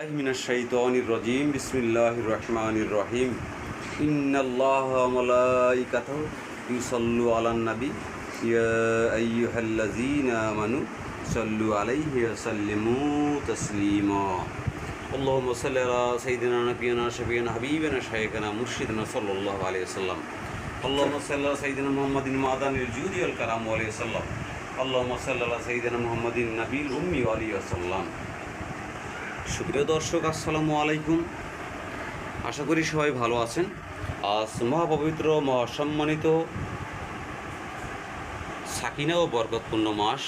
الله من الشيطان الرجيم بسم الله الرحمن الرحيم إن الله وملائكته يصلوا على النبي يا أيها الذين آمنوا صلوا عليه وسلموا تسليما اللهم صل على سيدنا نبينا شفينا حبيبنا شيخنا مرشدنا صلى الله عليه وسلم اللهم صل على سيدنا محمد معدن الجود والكرام عليه وسلم اللهم صل على سيدنا محمد النبي الأمي عليه وسلم সুপ্রিয় দর্শক, আসসালামু আলাইকুম। আশা করি সবাই ভালো আছেন। আজ মহাপবিত্র, মহাসম্মানিত, সাকিনা ও বরকতপূর্ণ মাস,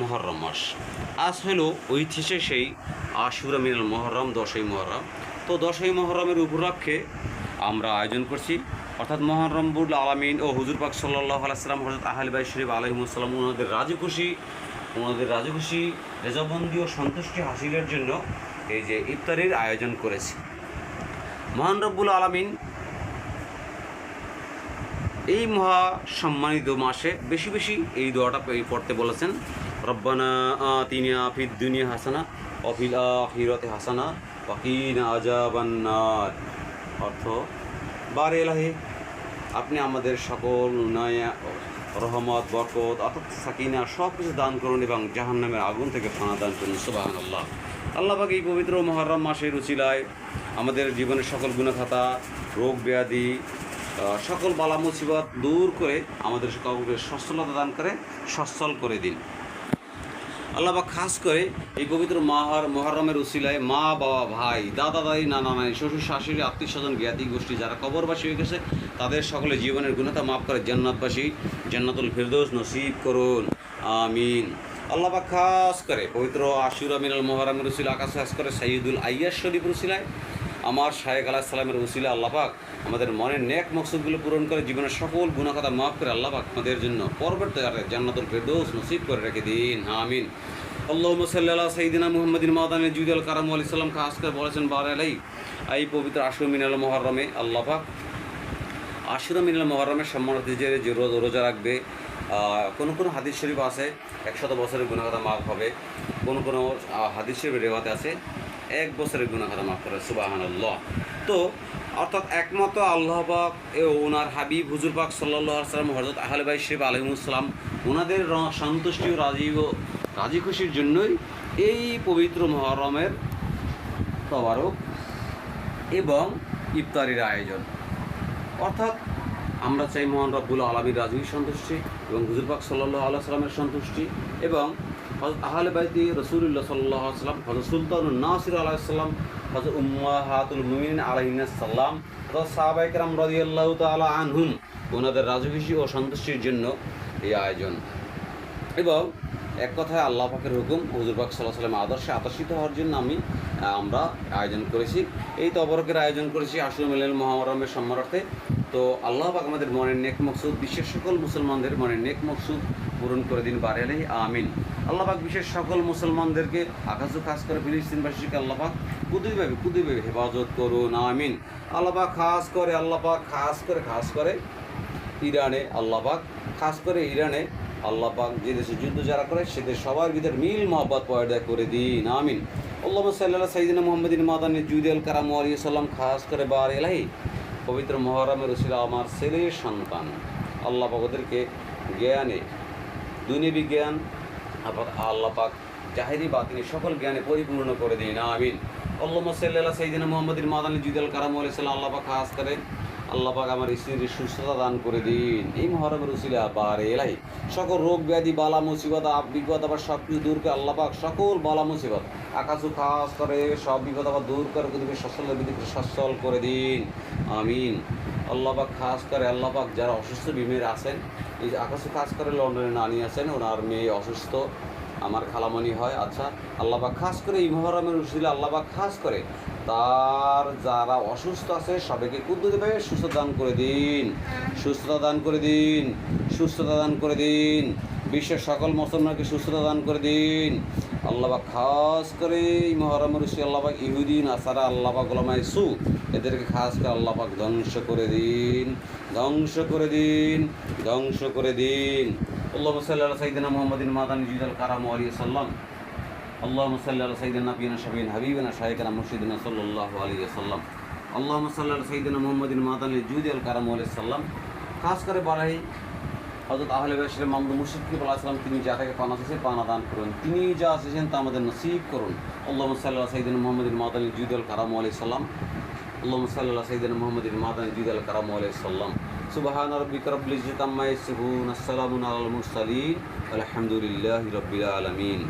মহরম মাস। আজ হল ঐতিহ্যে সেই আশুরা মিনাল মহরম, দশই মহরম। তো দশই মহরমের উপলক্ষে আমরা আয়োজন করছি। অর্থাৎ মহরমবুল আলমিন ও হুজুর পাক সাল্লাহ আলাইসাল্লাম হজরত আহল বাই শরীফ আলহিমুসাল্লাম ওনাদের রাজি খুশি ওনাদের রাজি খুশি রেজাবন্দি ও সন্তুষ্টি হাসিলের জন্য এই যে ইফতারির আয়োজন করেছে। মহান রব্বুল আলমিন এই মহা সম্মানিত মাসে বেশি বেশি এই দোয়াটা পড়তে বলেছেন, রব্বানা আতিনিয়া ফিদ দুনিয়া হাসানা অফিল আখিরতে হাসানা ওয়াকিনা আজাবান্নার অর্থ, বারে এলাহি আপনি আমাদের সকল নয়া রহমত, বরকত, অর্থাৎ সাকিনা সব কিছু দান করুন এবং জাহান্নামের আগুন থেকে ফানা দান করুন। সুবাহান আল্লাহ আল্লাহ পাক এই পবিত্র মহরম মাসের উচিলায় আমাদের জীবনের সকল গুণখাতা, রোগ ব্যাধি সকল বালা মুসিবত দূর করে আমাদের সকলকে সচ্ছলতা দান করে, সচ্ছল করে দিন। আল্লাহ পাক খাস করে এই পবিত্র মাহার মহরমের উসিলায় মা, বাবা, ভাই, দাদা, দাদি, নানা, নানি, শ্বশুর, শাশুড়ি, আত্মীয় স্বজন, জ্ঞাতি গোষ্ঠী যারা কবরবাসী হয়ে গেছে, তাদের সকলে জীবনের গুণতা মাফ করে জান্নাতবাসী, জান্নাতুল ফিরদোস নসিব করুন। আমিন। আল্লাহ খাস করে পবিত্র আশুরা মিনাল মহরমের উসিলা আকাশ খাস করে সাইদুল আইয়াস শরীফ উসিলায় আমার শায়েক আলাহ সালামের উসিলা আল্লাহ পাক আমাদের মনের নেক মকসুদগুলো পূরণ করে, জীবনের সকল গুণাকথা মাফ করে আল্লাহ পাক আমাদের জন্য পরবর্তী জান্নাতুল ফেরদৌস নসিব করে রেখে দিন, আমিন। আল্লাহ সাল্লাহ সঈদিনা মুহাম্মদিন মাদানে জুদ আল কারাম আলি সাল্লাম খাস করে বলেছেন, বার আলাই, এই পবিত্র আশুর মিনাল মহরমে আল্লাহ পাক, আশুরা মিনাল মহরমের সম্মানিত যে যে রোজা রাখবে কোনো কোনো হাদিস শরীফ আছে, একশত বছরের গুণাখাতা মাফ হবে, কোনো কোনো হাদিস শরীফের রেওয়াতে আছে এক বছরের গুণাখাতা মাফ করে সুবাহান আল্লাহ তো অর্থাৎ একমাত্র আল্লাহ এ ওনার হাবিব হুজুর পাক সাল্লাহ সাল্লাম হজরত আহলে বাই শরীফ আলহিমুসালাম ওনাদের সন্তুষ্টি ও রাজি ও রাজি খুশির জন্যই এই পবিত্র মহরমের তবারক এবং ইফতারির আয়োজন। অর্থাৎ আমরা চাই মহান রব্বুল আলমীর রাজীর সন্তুষ্টি এবং হুজুরবাক সাল্লাহ আল্লাহ সাল্লামের সন্তুষ্টি এবং হজরত আহলে বাইতি রসুল্লাহ সাল্লাহ সাল্লাম হজরত সুলতানুল নাসির আলাহ সাল্লাম হজরত উম্মাহাতুল মুমিন আলহিনাসাল্লাম হজরত সাহাবাইকরাম রাজিয়াল্লাহ তালা আনহুম ওনাদের রাজখুশি ও সন্তুষ্টির জন্য এই আয়োজন। এবং এক কথায় আল্লাহ পাকের হুকুম হুজুরবাক সাল্লাহ সাল্লাম আদর্শে আদর্শিত হওয়ার জন্য আমি আমরা আয়োজন করেছি। এই তবরকের আয়োজন করেছি আশুর মিলেন মহারমের সম্মানার্থে। তো আল্লাহ পাক আমাদের মনের নেক মকসুদ বিশ্বের সকল মুসলমানদের মনের নেক মকসুদ পূরণ করে দিন বারেলেই আমিন। আল্লাহ পাক বিশ্বের সকল মুসলমানদেরকে আকাশও খাস করে ফিলিস্তিনবাসীকে আল্লাহ পাক কুদুইভাবে কুদুইভাবে হেফাজত করুন, আমিন। আল্লাহ পাক খাস করে, আল্লাহ পাক খাস করে খাস করে ইরানে, আল্লাহ পাক খাস করে ইরানে, আল্লাহ পাক যে দেশে যুদ্ধ যারা করে সেদের সবার ভিতরে মিল মহব্বত পয়দা করে দিন, আমিন। আল্লাহ সাল্লাহ সাইদিন মোহাম্মদিন মাদানী জুদেল কারাম আলিয়া সাল্লাম খাস করে বার এলাহি, পবিত্র মহরমের রসিল আমার ছেলের সন্তান। আল্লাহ ওদেরকে জ্ঞানে, দুনিয়াবি জ্ঞান, আবার আল্লাহ পাক জাহেরি বাতিনি সকল জ্ঞানে পরিপূর্ণ করে দিন, আমিন। আল্লাহ সাল্লাহ সাইদিন মোহাম্মদিন মাদানী জুদেল কারাম আলিয়া সাল্লাম আল্লাহ পাক খাস করে আল্লাহ পাক আমার স্ত্রীর সুস্থতা দান করে দিন। এই মহরমের উসিলা আবার এলাই। সকল রোগ ব্যাধি, বালা মুসিবত বিপদ আবার সব কিছু দূর করে আল্লাহ পাক সকল বালা মুসিবত, আকাশু খাস করে সব বিপদ আবার দূর করে সচ্ছল বিধিকে সচ্ছল করে দিন। আমিন। আল্লাহ পাক খাস করে, আল্লাহ পাক যারা অসুস্থ বিমের আছেন, এই আকাশু খাস করে লন্ডনে নানি আছেন, ওনার মেয়ে অসুস্থ। আমার খালামণি হয় আচ্ছা আল্লাহবাক খাস করে ইমহরমের উশিলে আল্লাবা খাস করে, তার যারা অসুস্থ আছে সবাইকে কুদ্দুতে সুস্থ দান করে দিন সুস্থতা দান করে দিন সুস্থতা দান করে দিন, বিশ্বের সকল মুসলমানকে সুস্থতা দান করে দিন আল্লাবা খাস করে এই মহরম রুশি আল্লাহবাক ইহুদিন আসারা আল্লাবা গোলামাই সু, এদেরকে খাস করে আল্লাহবাক ধ্বংস করে দিন, ধ্বংস করে দিন, ধ্বংস করে দিন। আল্লাহ সাল্লাহ সাইদিনা মোহাম্মদিন মাদান জিদাল কারাম আলী সাল্লাম আল্লাহ সাল্লাহ সাইদিন নবীনা শাবিন হাবিবিনা শাহিকা মুর্শিদিনা সাল্লাহ আলী সাল্লাম আল্লাহ সাল্লাহ সাইদিনা মোহাম্মদিন মাদান জুদ কারাম আলী সাল্লাম খাস করে বলাই হজরত আহলে বেশরে মামদু মুর্শিদকে বলা আসলাম তিনি যা থেকে পানা এসেছে পানা দান করুন। তিনি যা এসেছেন তা আমাদের নসিব করুন। আল্লাহ সাল্লাহ সাইদিন মোহাম্মদ মাদানী জুদ আল কারাম আলি সাল্লাম। আল্লাহ সাল্লাহ সাইদিন মোহাম্মদ মাদানী জুদুল কারাম আলি সাল্লাম। সুবাহান রব্বিক রব্বিল ইজ্জত আম্মা ইয়াসিফুন। আসসালামু আলাল মুরসালিন। আলহামদুলিল্লাহি রব্বিল আলামিন।